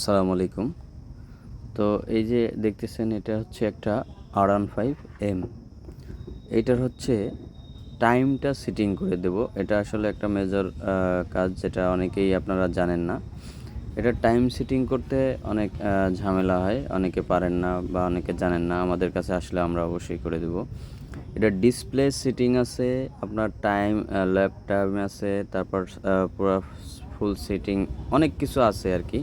আসসালামু আলাইকুম। তো এই যে দেখতেছেন, এটা হচ্ছে একটা আর ওয়ান ফাইভ এম। এইটার হচ্ছে টাইমটা সিটিং করে দেব। এটা আসলে একটা মেজর কাজ যেটা অনেকেই আপনারা জানেন না। এটা টাইম সিটিং করতে অনেক ঝামেলা হয়। অনেকে পারেন না বা অনেকে জানেন না। আমাদের কাছে আসলে আমরা অবশ্যই করে দেব। এটা ডিসপ্লে সিটিং আছে, আপনার টাইম ল্যাপ টাইম আছে, তারপর পুরো ফুল সিটিং অনেক কিছু আছে আর কি।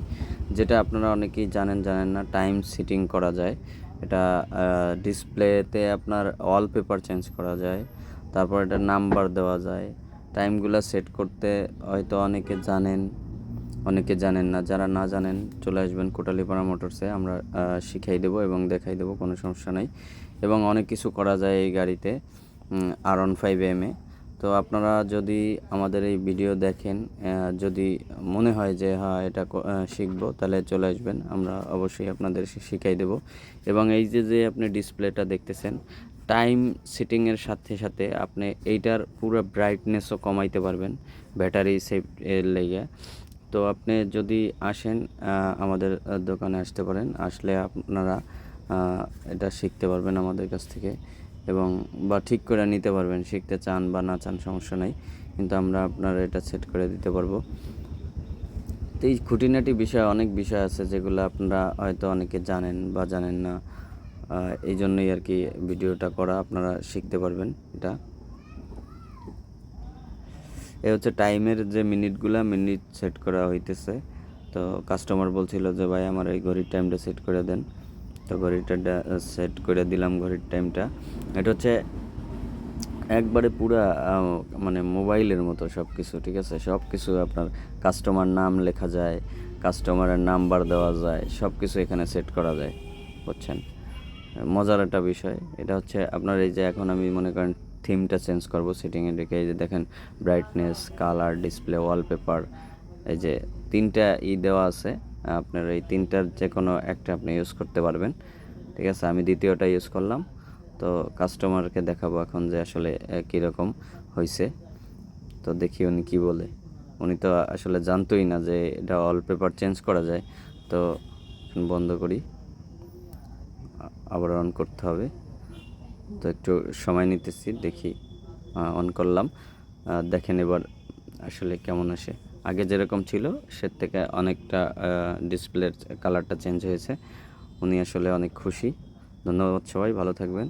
যেটা আপনারা অনেকেই জানেন জানেন না টাইম সিটিং করা যায়। এটা ডিসপ্লেতে আপনার ওয়ালপেপার চেঞ্জ করা যায়, তারপর এটা নাম্বার দেওয়া যায়। টাইমগুলো সেট করতে হয়তো অনেকে জানেন অনেকে জানেন না। যারা না জানেন, চলে আসবেন কোটালিপাড়া মোটরসে আমরা শিখাই দেবো এবং দেখাই দেবো, কোনো সমস্যা নেই। এবং অনেক কিছু করা যায় এই গাড়িতে আর অন ফাইভ এম এ তো আপনারা যদি আমাদের এই ভিডিও দেখেন যদি মনে হয় যে হ্যাঁ এটা শিখব, তাহলে চলে আসবেন। আমরা অবশ্যই আপনাদের শিখাই দেব। এবং এই যে যে আপনি ডিসপ্লেটা দেখতেছেন, টাইম সিটিংয়ের সাথে সাথে আপনি এইটার পুরো ব্রাইটনেসও কমাইতে পারবেন ব্যাটারি এর লেগে। তো আপনি যদি আসেন আমাদের দোকানে আসতে পারেন। আসলে আপনারা এটা শিখতে পারবেন আমাদের কাছ থেকে। এবং বা ঠিক করে নিতে পারবেন, শিখতে চান বা না চান সমস্যা নাই, কিন্তু আমরা আপনার এটা সেট করে দিতে পারব। তো এই খুঁটিনাটি বিষয় অনেক বিষয় আছে যেগুলো আপনারা হয়তো অনেকে জানেন বা জানেন না এই জন্যই আর কি ভিডিওটা করা, আপনারা শিখতে পারবেন এটা। এ হচ্ছে টাইমের যে মিনিটগুলা, মিনিট সেট করা হইতেছে। তো কাস্টমার বলছিল যে, ভাই, আমার এই ঘড়ির টাইমটা সেট করে দেন। তো ঘড়িটা সেট করে দিলাম ঘড়ির টাইমটা এটা হচ্ছে একবারে পুরা মানে মোবাইলের মতো সব কিছু ঠিক আছে? সব কিছু আপনার কাস্টমার নাম লেখা যায় কাস্টমারের নাম্বার দেওয়া যায় সব কিছু এখানে সেট করা যায়, বুঝছেন? মজার একটা বিষয়, এটা হচ্ছে আপনার এই যে এখন আমি মনে করেন থিমটা চেঞ্জ করব সেটিংয়ে রেখে এই যে দেখেন ব্রাইটনেস কালার ডিসপ্লে ওয়ালপেপার এই যে তিনটা ই দেওয়া আছে। আপনার এই তিনটার যে কোনো একটা আপনি ইউজ করতে পারবেন। ঠিক আছে, আমি দ্বিতীয়টা ইউজ করলাম। তো কাস্টমারকে দেখাবো এখন যে আসলে কীরকম হয়েছে তো দেখি উনি কী বলে। উনি তো আসলে জানতোই না যে এটা ওয়ালপেপার চেঞ্জ করা যায়। তো বন্ধ করি। আবার অন করতে হবে। তো একটু সময় নিতেছি, দেখি অন করলাম। দেখেন এবার আসলে কেমন আসে। আগে যেরকম ছিল, সে থেকে অনেকটা ডিসপ্লের কালারটা চেঞ্জ হয়েছে। উনি আসলে অনেক খুশি। ধন্যবাদ সবাই, ভালো থাকবেন।